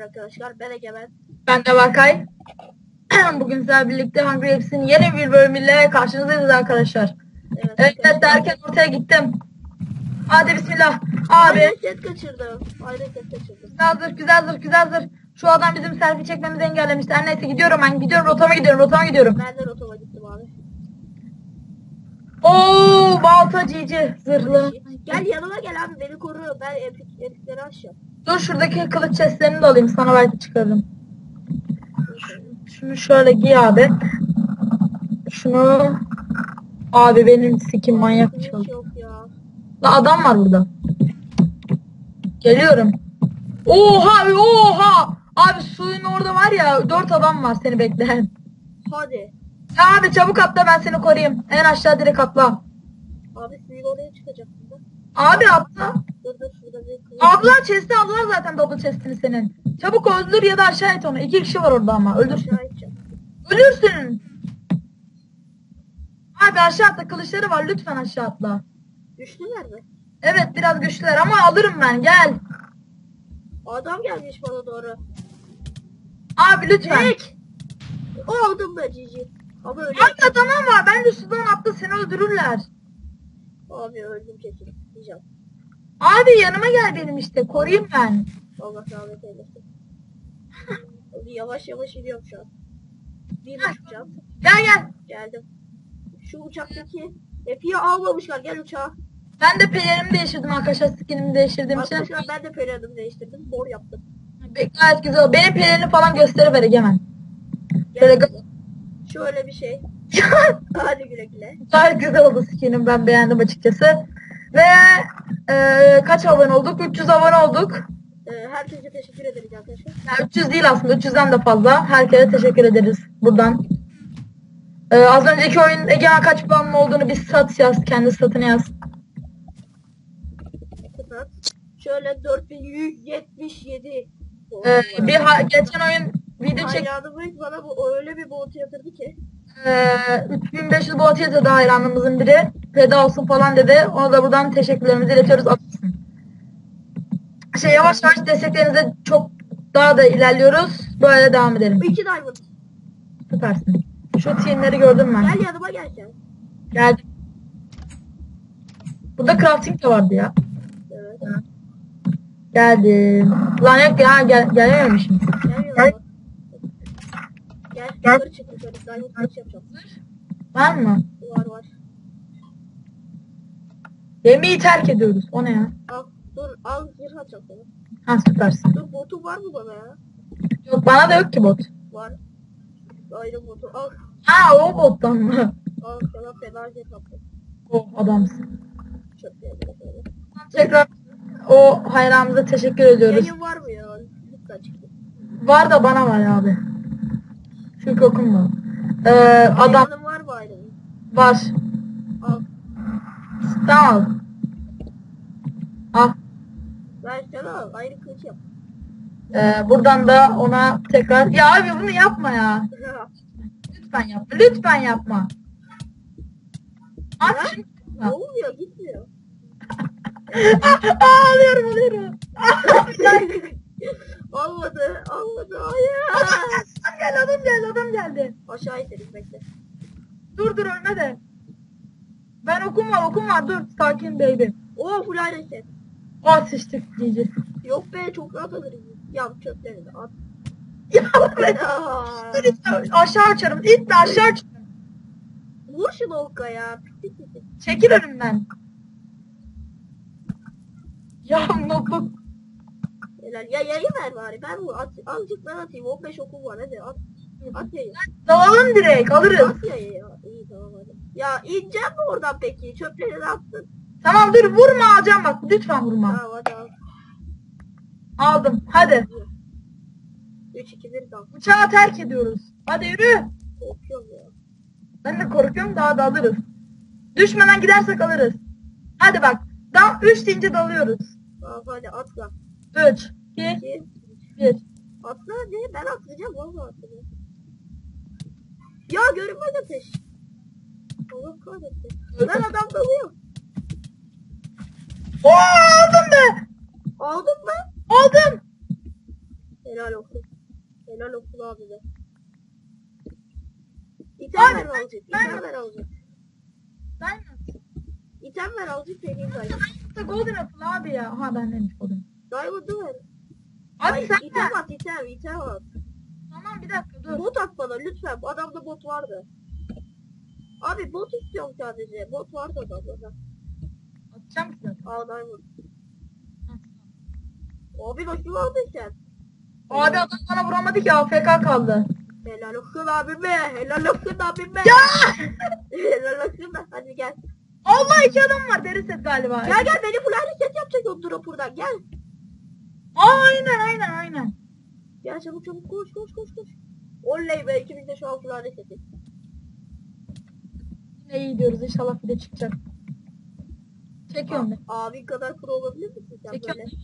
arkadaşlar. Ben Egemen. Ben de Berkay. Bugün sizlerle birlikte Hungry Heps'in yeni bir bölümüyle karşınızdayız arkadaşlar. Evet. Evet derken ortaya gittim. Hadi bismillah. Abi Aynen set kaçırdım. Aynen set kaçırdım. güzeldir güzeldir güzeldir. Şu adam bizim selfie çekmemizi engellemişti. Her neyse gidiyorum ben gidiyorum rotama gidiyorum rotama gidiyorum. Ben de rotoma gittim abi. Oo balta cici zırhlı. Gel yanıma gel abi beni koru. Ben epik, epikleri aşacağım. Dur şuradaki kılıç chestlerini de alayım sana belki çıkarırım. Şunu şöyle giy abi. Şunu abi benim sikim manyak ya. La adam var burada. Geliyorum. Oha oha. Abi suyun orada var ya dört adam var seni bekleyen. Hadi. Ya abi çabuk atla ben seni koruyayım. En aşağı direkt atla. Abi suyun oraya çıkacaksın da. Abi atla. Dur dur şurada bir kılıç. Abla chest'i aldılar zaten double chest'ini senin. Çabuk öldür ya da aşağı et onu. İki kişi var orada ama ineceğim. Ölürsün. Abi aşağı atla kılıçları var lütfen aşağı atla. Düştüler mi? Evet biraz güçlüler ama alırım ben gel. Adam gelmiş bana doğru. Abi lütfen. Tek. Oldum da cici. Ama öyle. Abi tamam var bence sudan atla seni öldürürler. Abi öldüm kesin. Diyeceğim. Abi yanıma gel benim işte koruyayım ben. Allah rahmet eylesin. Yavaş yavaş iniyorum şu an. Bir uçacağım. Gel gel. Geldim. Şu uçaktaki Epi'yi almamışlar. Gel uçağa. Ben de pelerimi değiştirdim arkadaşlar skinimi değiştirdiğim için. Arkadaşlar ben de periyodumu değiştirdim. Mor yaptım. Be- Gayet güzel. Benim pelerini falan gösteriver Egemen. Böyle Şöyle bir şey. Hadi güle güle. Gayet güzel oldu skinim ben beğendim açıkçası. Ve e, kaç abone olduk? 300 abone olduk. Ee, herkese teşekkür ederiz arkadaşlar. Yani 300 değil aslında 300'den de fazla. Herkese teşekkür ederiz buradan. Ee, az önceki oyun Egemen kaç puanın olduğunu bir sat yaz. Kendi statını yaz. Şöyle 4177. Ee, bir ha- geçen oyun video çek Hayranımız bana bu öyle bir bot yatırdı ki. Ee, 3500 bu atıyor da hayranımızın biri. Feda olsun falan dedi. Ona da buradan teşekkürlerimizi iletiyoruz. Atsın. Şey yavaş yavaş desteklerinize çok daha da ilerliyoruz. Böyle devam edelim. 2 diamond. Süpersin. Şu tinleri gördüm ben. Gel yanıma gel sen. Geldim. Burada crafting de vardı ya. Evet. Geldim. Lan yok ya gel gelememişim. Gel yanıma. Gel Gel. yukarı çık yukarı. Diamond kılıç yapacağım. Var mı? Var var. Gemiyi terk ediyoruz. O ne ya? Al. Dur al zırh atacağım sana. Ha süpersin. Dur botu var mı bana ya? Yok bana da yok ki bot. Var. Ayrı botu al. Ha o bottan mı? Al sana fena zırh yaptım. Oh adamsın. Böyle. Tekrar o hayranımıza teşekkür ediyoruz. Yayın var mı ya? Var da bana var abi. Çünkü okunma. Ee, adam Yayınım var mı ayrı? var. Al. Tamam. Al. Ver sana al. Ayrı kılıç yap. Ee, buradan da ona tekrar... Ya abi bunu yapma ya. Lütfen yapma. Lütfen yapma. Ya? şunu ne oluyor? Gitmiyor. Ağlıyorum ağlıyorum. Olmadı. Olmadı. Hayır. Adam geldi adam geldi adam geldi. Aşağı iteriz bekle. Dur dur ölme de. Ben okum var okum var dur sakin baby. Oo full iron set. O sıçtık diyeceğiz. Yok be çok rahat alırız. Ya çöpleri de at. Ya ben Aa, aşağı açarım. İtme aşağı açarım. Vur şunu okka ya. Çekil önümden. Ya notluk. Helal. Ya yayı ver bari. Ben bu at, azıcık ben atayım. 15 okum var hadi at. At yayı. Dalalım direkt alırız. At yayı ya. İyi tamam hadi. Ya ineceğim mi oradan peki? Çöpleri de attın. Tamam dur vurma alacağım bak lütfen vurma. Tamam hadi al. Aldım hadi. 3 2 1 dal. Uçağı terk ediyoruz. Hadi yürü. Korkuyorum ya. Ben de korkuyorum daha da alırız. Düşmeden gidersek alırız. Hadi bak. Daha 3 deyince dalıyoruz. Tamam hadi atla. 3, 2, 2 1. Atla hadi. Ben atlayacağım. Valla atlayacağım. Ya görünmez ateş. Allah kahretsin. Ben adam dalıyorum. Oo aldım be. Aldın mı? Aldım. Helal olsun. Helal olsun abi de. İtem Abi, ver ben- azıcık. ben- İtem ver azıcık. Diamond. İtem ver azıcık vereyim ben. İşte Golden Apple abi ya. Ha bendeymiş Golden. Diamond'ı ver. Abi Ay, sen item at item item at. Tamam bir dakika dur. Bot at bana lütfen. Adamda bot vardı. Abi bot istiyorum sadece. Bot vardı adamda. Atacağım ki. Al Diamond. Abi nasıl aldın sen? Abi adam bana vuramadı ki AFK kaldı. Helal olsun abime. Helal olsun abime. Ya! Helal olsun da. Hadi gel. Allah iki adam var deri set galiba. Gel gel beni full hareket yapacak o dropper'dan gel. Aynen aynen aynen. Gel çabuk çabuk koş koş koş koş. Oley be ikimiz de şu an full hareketi. İyi gidiyoruz inşallah bir de çıkacak. Çekiyorum ben. Abin kadar pro olabilir misin sen Çekiyorum. böyle?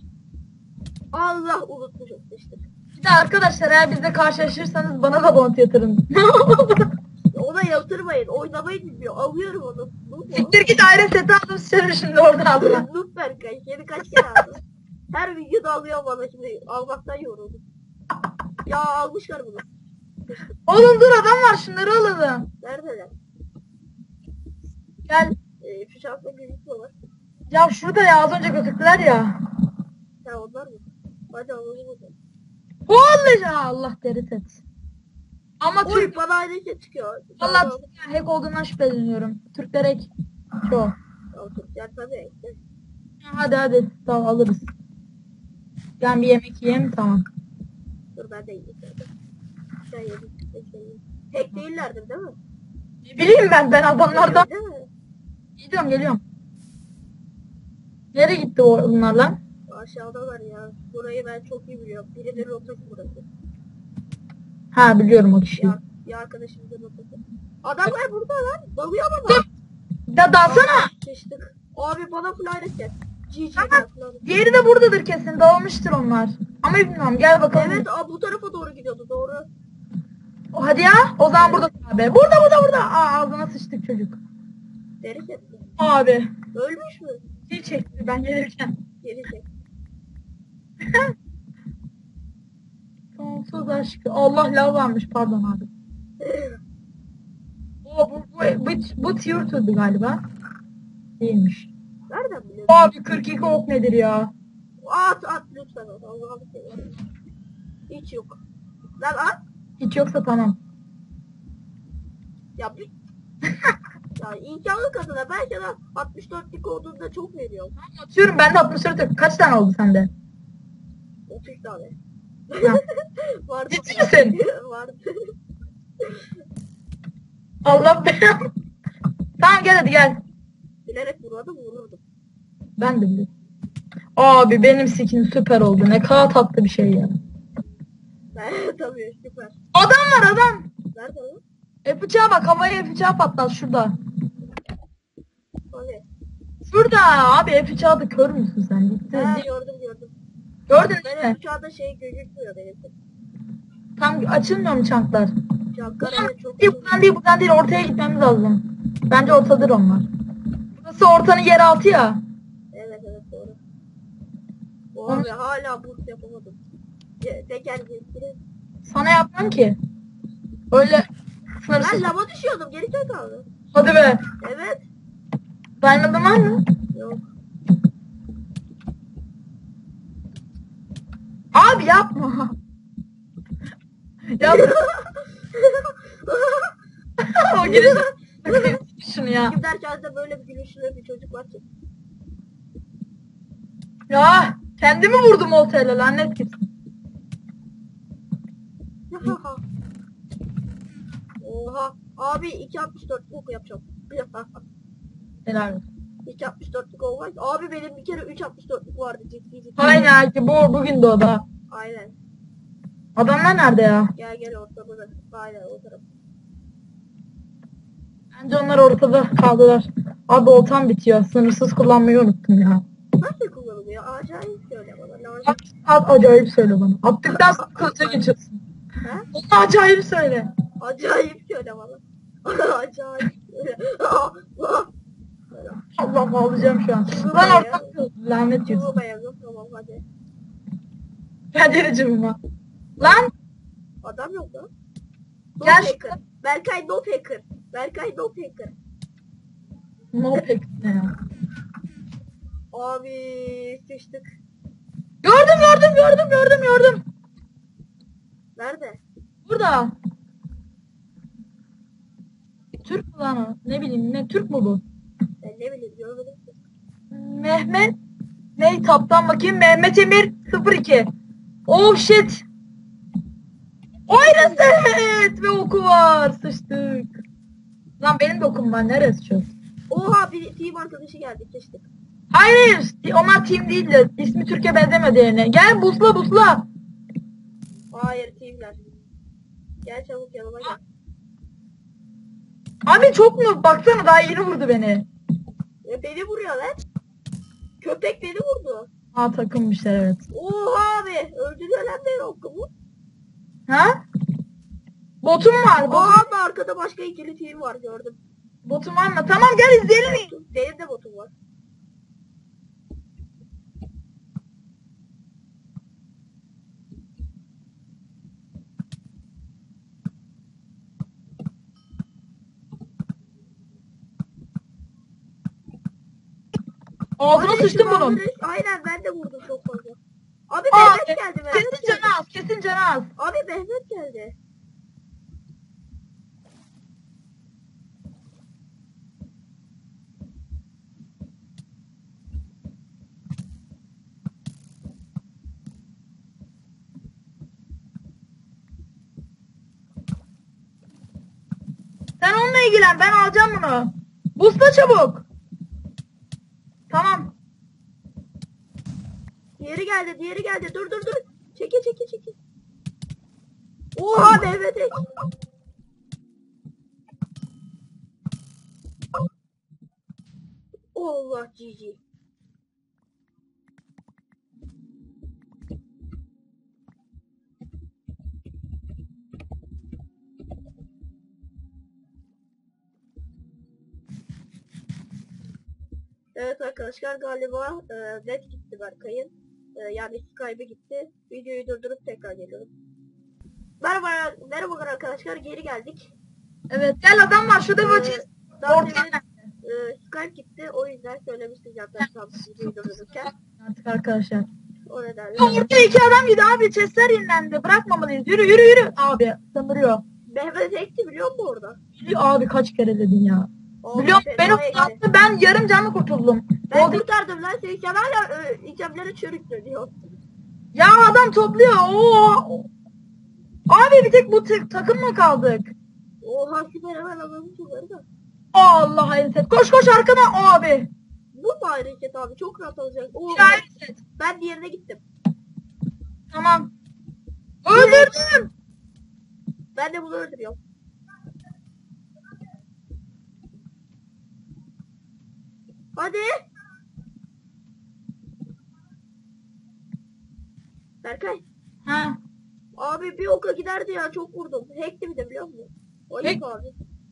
Allah unutmuşum işte. Bir de arkadaşlar eğer bizle karşılaşırsanız bana da bont yatırın. Ona yatırmayın. Oynamayı bilmiyor. Alıyorum onu. Noob o. Siktir git ayrı seti aldım seni şimdi oradan aldım. Noob Berkay. Yeni kaç kere aldım. Her videoda alıyor bana şimdi. Almaktan yoruldum. Ya almışlar bunu. Oğlum dur adam var şunları alalım. Neredeler? Gel. Ee, şu şansla gözükmüyorlar. Ya şurada ya az önce gözüktüler ya. Ha onlar mı? Hadi alalım o zaman. Vallahi ya Allah deri set. Ama Oy Türk bana aynı şey çıkıyor. Valla hack olduğundan şüpheleniyorum. Türkler hack. Çok. Tamam, Türkler tabii. işte. Hadi hadi tamam alırız. Ben bir yemek yiyeyim tamam. Dur ben de yiyeyim. Sen yedin. Hack değillerdir değil mi? Ne bileyim ben ben adamlardan. Değil mi? Gidiyorum geliyorum. Nereye gitti o bunlar lan? Aşağıda var ya. Burayı ben çok iyi biliyorum. Birinin rotası burası. Ha biliyorum o kişiyi. Ya, ya arkadaşımızın rotası. Adamlar burada lan. Dalıyor bana. Ya dalsana. Sıçtık. Abi bana full hareket. GG. Diğeri de buradadır kesin. Dağılmıştır onlar. Ama bilmiyorum. Gel bakalım. Evet aa, bu tarafa doğru gidiyordu doğru. O, hadi ya. O zaman burada abi. Burada burada burada. Aa ağzına sıçtık çocuk. Deri etti. Abi. Ölmüş mü? Kim çekti ben gelirken? Geri çek. Sonsuz aşk. Allah lav varmış pardon abi. O bu bu bu, bu tier two'du galiba. Değilmiş. Nereden biliyorsun? Abi 42 ok nedir ya? At at lütfen at. Allah'ını seversen. Hiç yok. Lan at. Hiç yoksa tamam. Ya bir... ya imkanlı kadına ben sana 64'lük olduğunda çok veriyorum. Atıyorum ben de 64 yok. Kaç tane oldu sende? 30 tane. Vardı. Ciddi misin? Vardı. Allah belanı. Tamam gel hadi gel. Bilerek vurmadım vururdum. Ben de biliyorum. Abi benim skin süper oldu. Ne kadar tatlı bir şey ya. Ben tabii süper. Adam var adam. Nerede o? F bıçağı bak havaya bıçağı patlat şurada. Şurada abi F bıçağı da kör müsün sen? Gitti. Ha gördüm gördüm. Gördün Benim mü? uçağda şey gözükmüyor benim. Tam açılmıyor mu çanklar? Uçaklar evet çok Değil, buradan değil buradan değil ortaya gitmemiz lazım. Bence ortadır onlar. Burası ortanın yer altı ya. Evet evet doğru. O abi hala boost yapamadım. Teker geçti. Sana yapmam ki. Öyle sınırsız. Ben lava düşüyordum geri kaldı. Hadi be. Evet. Diamond'ın var mı? Yok. Abi yapma. ya o giriş. Şunu ya. Kim derken de böyle bir gülüşlü bir çocuk var ki. Ya kendimi vurdum oltayla lanet gitsin. Oha. Abi 2.64 boku yapacağım. Helal olsun. 2.64'lük olmaz. Abi benim bir kere 3.64'lük vardı ciddi ciddi. Aynen ki bu bugün de o da. Aynen. Adamlar nerede ya? Gel gel ortamda. Aynen o taraf. Bence onlar ortada kaldılar. Abi oltam bitiyor. Sınırsız kullanmayı unuttum ya. Nasıl kullanılıyor? Acayip söyle bana. Lazım. At acayip söyle bana. Attıktan sonra kılıca geçiyorsun. Ha? Onu acayip söyle. Acayip söyle bana. Acayip söyle. Ah, ah. Allah'ım ağlayacağım şu an. Lan ortam lanet yiyorsun. Tamam ayağım tamam hadi. Gel cıvıma. Lan Adam yok lan. No Gel. hacker. Berkay no hacker. Berkay no hacker. no ne ya? Abi sıçtık. Gördüm gördüm gördüm gördüm gördüm. Nerede? Burada. Türk mü lan o? Ne bileyim ne Türk mü bu? Ben ne bileyim görmedim. Mehmet ne taptan bakayım Mehmet Emir 02. Oh shit. Oyna set ve oku var sıçtık. Lan benim de okum var neresi şu? Oha bir team arkadaşı geldi sıçtık. Hayır onlar team değildi. İsmi Türkiye benzemedi yerine. Gel busla busla. Hayır teamler. Gel çabuk yanıma gel. Abi çok mu? Baksana daha yeni vurdu beni. E, beni vuruyor lan. Köpek beni vurdu. Aa takılmışlar evet. Oha abi öldürüyor lan beni okumu. Ha? Botum var. Botum, Oha da arkada başka ikili team var gördüm. botum var mı? Tamam gel izleyelim. Benim de botum var. Ağzına şu bunun. Aynen ben de vurdum çok fazla. Abi Mehmet geldi Mehmet kesin canı az. Kesin canı az. Abi Mehmet geldi. Sen onunla ilgilen. Ben alacağım bunu. Busla çabuk. Tamam. Diğeri geldi diğeri geldi dur dur dur. Çekil çekil çekil. Oha Ek. Allah cici. Evet arkadaşlar galiba e, net gitti Berkay'ın. E, yani Skype'e gitti. Videoyu durdurup tekrar geliyorum. Merhaba, merhaba arkadaşlar geri geldik. Evet gel adam var. Şurada bir Ee, daha demin, e, Skype gitti o yüzden söylemiştim zaten tam videoyu durdururken. artık arkadaşlar. O nedenle. Orada iki adam gidiyor abi. Chestler yenilendi. Bırakmamalıyız. Yürü yürü yürü. Abi sındırıyor. Mehmet ekti biliyor musun orada? Biliyor abi kaç kere dedin ya. O Biliyorum beni ekti. kurtardı. Ben yarım canlı kurtuldum. Ben Oldu- kurtardım lan seni sen hala e, itemleri çürüktü diyor. Ya adam topluyor. Oo. Abi bir tek bu tek takımla kaldık. Oha süper hemen alalım şunları da. Allah hayret. Koş koş arkana abi. Bu mu hareket abi çok rahat olacak. Oo, Bir hayret. ben diğerine gittim. Tamam. Öldürdüm. Ben de bunu öldürüyorum. Hadi. Berkay. Ha. Abi bir oka giderdi ya çok vurdum. Hack'ti bir de biliyor musun? Ayıp Hack- abi.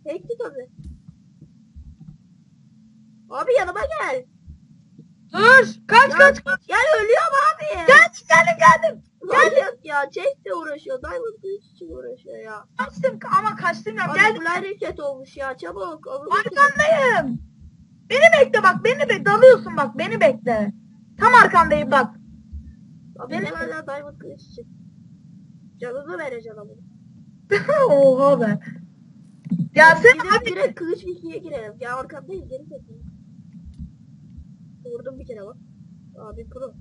Hack'ti tabi. Abi yanıma gel. Dur. Kaç Ya, kaç kaç. Gel ölüyorum abi. Gel geldim geldim. Manyak ya. Chest'le uğraşıyor. Diamond Kılıç için uğraşıyor ya. Kaçtım ama kaçtım ya. Abi Geldim. reset olmuş ya. Çabuk. Arkandayım. Beni bekle bak. Beni bekle. Dalıyorsun bak. Beni bekle. Tam arkandayım bak. Abi Benim- ben hala Diamond Kılıç için. Canını vereceğim ama. Oha be. Gelsene Gidelim abi. direkt Kılıç Viki'ye girelim. Ya arkandayım. Geri çekil. Vurdum bir kere bak. Abi pro.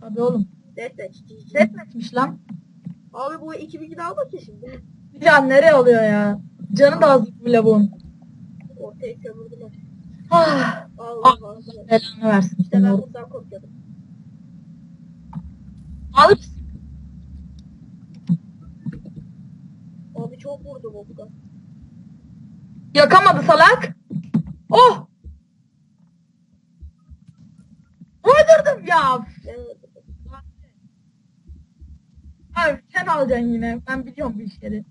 Tabii oğlum. Deathmatch. Etmetmiş lan. Abi bu 2000 almak ya şimdi. Ya nereye oluyor ya? Canı da az bu lavuğun. Ortaya kömürdüler. Ah, Allah Ah. Allah. belanı versin. İşte ben bundan korkuyordum. Al. Abi çok vurdum o da. Yakamadı salak. Oh. Öldürdüm ya. Evet. Abi sen alacaksın yine. Ben biliyorum bu işleri.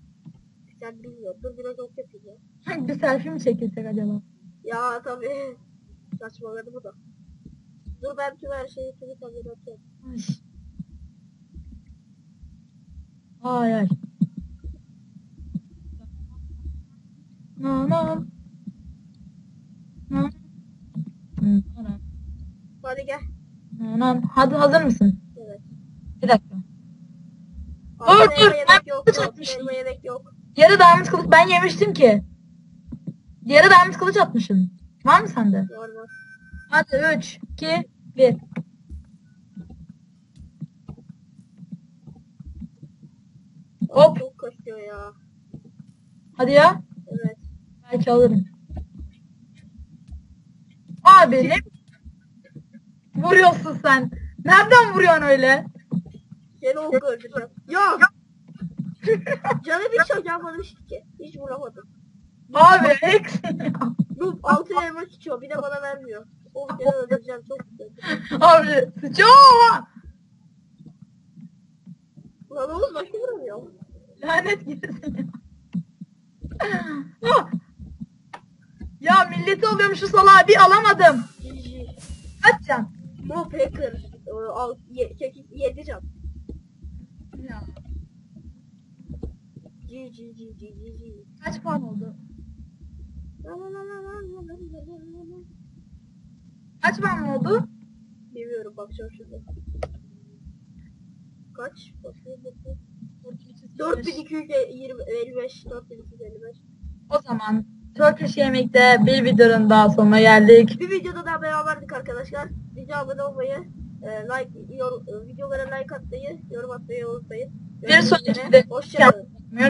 Sen bilmiyorsun. Dur biraz ok yapayım ya. Bir selfie mi çekilsek acaba? Ya tabii. Saçmaladı bu da. Dur ben tüm her şeyi tüm tabiri atıyorum. Ay. Ay ay. Na na. Na. Na na. Hadi gel. Na na. Hadi hazır mısın? Evet. Bir dakika. Altta dur, elma yemek yok. Yarı diamond kılıç ben yemiştim ki. Yarı diamond kılıç atmışım. Var mı sende? Var var. Hadi 3, 2, 1. Aa, Hop. Çok kasıyor ya. Hadi ya. Evet. Belki alırım. Abi ne vuruyorsun sen? Nereden vuruyorsun öyle? Seni ok öldüreceğim. Ya! Canı bir şey yapmamıştı ki. Hiç vuramadım. Abi Hex. Bu altı elma sıçıyor. Bir de bana vermiyor. Oh seni öldüreceğim. Çok güzel. Abi sıçıyor. Lan oğlum nasıl vuramıyor? Lanet girsin ya. Ah! ya milleti alıyorum şu salağı bir alamadım. Kaç can? Al, ye, 8, 7 can. Ya. GG GG GG. Kaç puan oldu? Kaç ben mi oldu? Bilmiyorum bakacağım şimdi. Kaç? Bakayım bakayım. 4255 O zaman Turkish Yemek'te bir videonun daha sonuna geldik. Bir videoda daha beraberdik arkadaşlar. Video abone olmayı, e, like, yor, e, videolara like atmayı, yorum atmayı unutmayın. Bir sonraki videoda hoşçakalın.